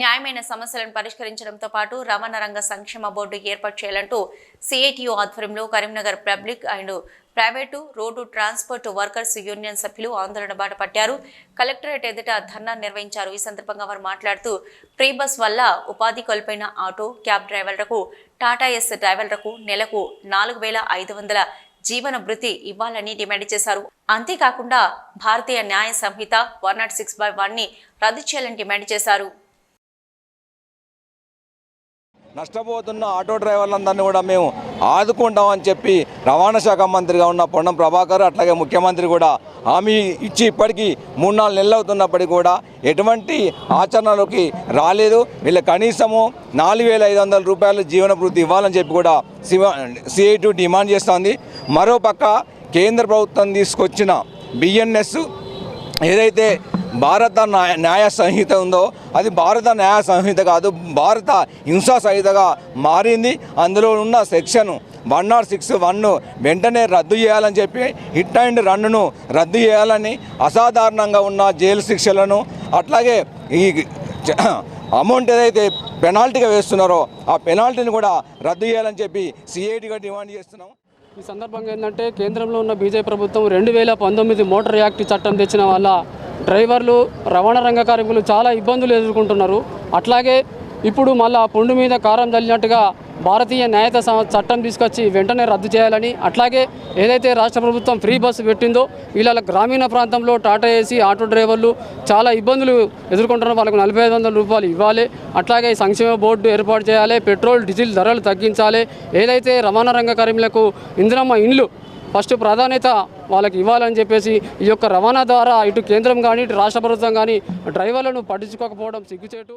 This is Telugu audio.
న్యాయమైన సమస్యలను పరిష్కరించడంతో పాటు రవాణా రంగ సంక్షేమ బోర్డు ఏర్పాటు చేయాలంటూ సిఐటియు ఆధ్వర్యంలో Karimnagar public and private road transport workers union సభ్యులు ఆందోళన బాట పట్టారు. కలెక్టరేట్ ఎదుట ధర్నా నిర్వహించారు. ఈ సందర్భంగా వారు మాట్లాడుతూ ఫ్రీ బస్ వల్ల ఉపాధి కోల్పోయిన ఆటో క్యాబ్ డ్రైవర్లకు టాటా ఎస్ డ్రైవర్లకు నెలకు నాలుగు వేల ఐదు వందల జీవన భృతి ఇవ్వాలని డిమాండ్ చేశారు. అంతేకాకుండా Bharatiya Nyaya Sanhita one not six by వన్ని రద్దు చేయాలని డిమాండ్ చేశారు. నష్టపోతున్న ఆటో డ్రైవర్లందరినీ కూడా మేము ఆదుకుంటామని చెప్పి రవాణా శాఖ మంత్రిగా ఉన్న పొన్నం ప్రభాకర్ అట్లాగే ముఖ్యమంత్రి కూడా హామీ ఇచ్చి ఇప్పటికీ మూడు నాలుగు నెలలు అవుతున్నప్పటికీ కూడా ఎటువంటి ఆచరణలోకి రాలేదు. వీళ్ళ కనీసము నాలుగు వేల ఐదు వందల రూపాయలు జీవన ఇవ్వాలని చెప్పి కూడా సిఐటి డిమాండ్ చేస్తోంది. మరోపక్క కేంద్ర ప్రభుత్వం తీసుకొచ్చిన బిఎన్ఎస్ ఏదైతే భారత న్యాయ న్యాయ సంహిత ఉందో అది భారత న్యాయ సంహిత కాదు భారత హింసా సంహితగా మారింది. అందులో ఉన్న section one not six one వెంటనే రద్దు చేయాలని చెప్పి హిట్ అండ్ రన్ను రద్దు చేయాలని అసాధారణంగా ఉన్న జైలు శిక్షలను అట్లాగే ఈ అమౌంట్ ఏదైతే పెనాల్టీగా వేస్తున్నారో ఆ పెనాల్టీని కూడా రద్దు చేయాలని చెప్పి సిఐటిగా డిమాండ్ చేస్తున్నాం. ఈ సందర్భంగా ఏంటంటే కేంద్రంలో ఉన్న బీజేపీ ప్రభుత్వం రెండు వేల పంతొమ్మిది మోటార్ యాక్ట్ చట్టం తెచ్చిన వల్ల డ్రైవర్లు రవాణా రంగ కార్మికులు చాలా ఇబ్బందులు ఎదుర్కొంటున్నారు. అట్లాగే ఇప్పుడు మళ్ళా పుండు మీద కారం చల్లినట్టుగా భారతీయ న్యాయత సం- చట్టం తీసుకొచ్చి వెంటనే రద్దు చేయాలని అట్లాగే ఏదైతే రాష్ట్ర ప్రభుత్వం ఫ్రీ బస్సు పెట్టిందో వీళ్ళ గ్రామీణ ప్రాంతంలో టాటా ఏసీ ఆటో డ్రైవర్లు చాలా ఇబ్బందులు ఎదుర్కొంటున్నారు. వాళ్ళకు నలభై ఐదు వందల రూపాయలు ఇవ్వాలి. అట్లాగే సంక్షేమ బోర్డు ఏర్పాటు చేయాలి. పెట్రోల్ డీజిల్ ధరలు తగ్గించాలి. ఏదైతే రవాణా రంగ కార్మికులకు ఇందిరమ్మ ఇండ్లు ఫస్ట్ ప్రాధాన్యత వాళ్ళకి ఇవ్వాలని చెప్పేసి ఈ యొక్క రవాణా ద్వారా ఇటు కేంద్రం కానీ ఇటు రాష్ట్ర ప్రభుత్వం కానీ డ్రైవర్లను పట్టించుకోకపోవడం సిగ్గుచేటు.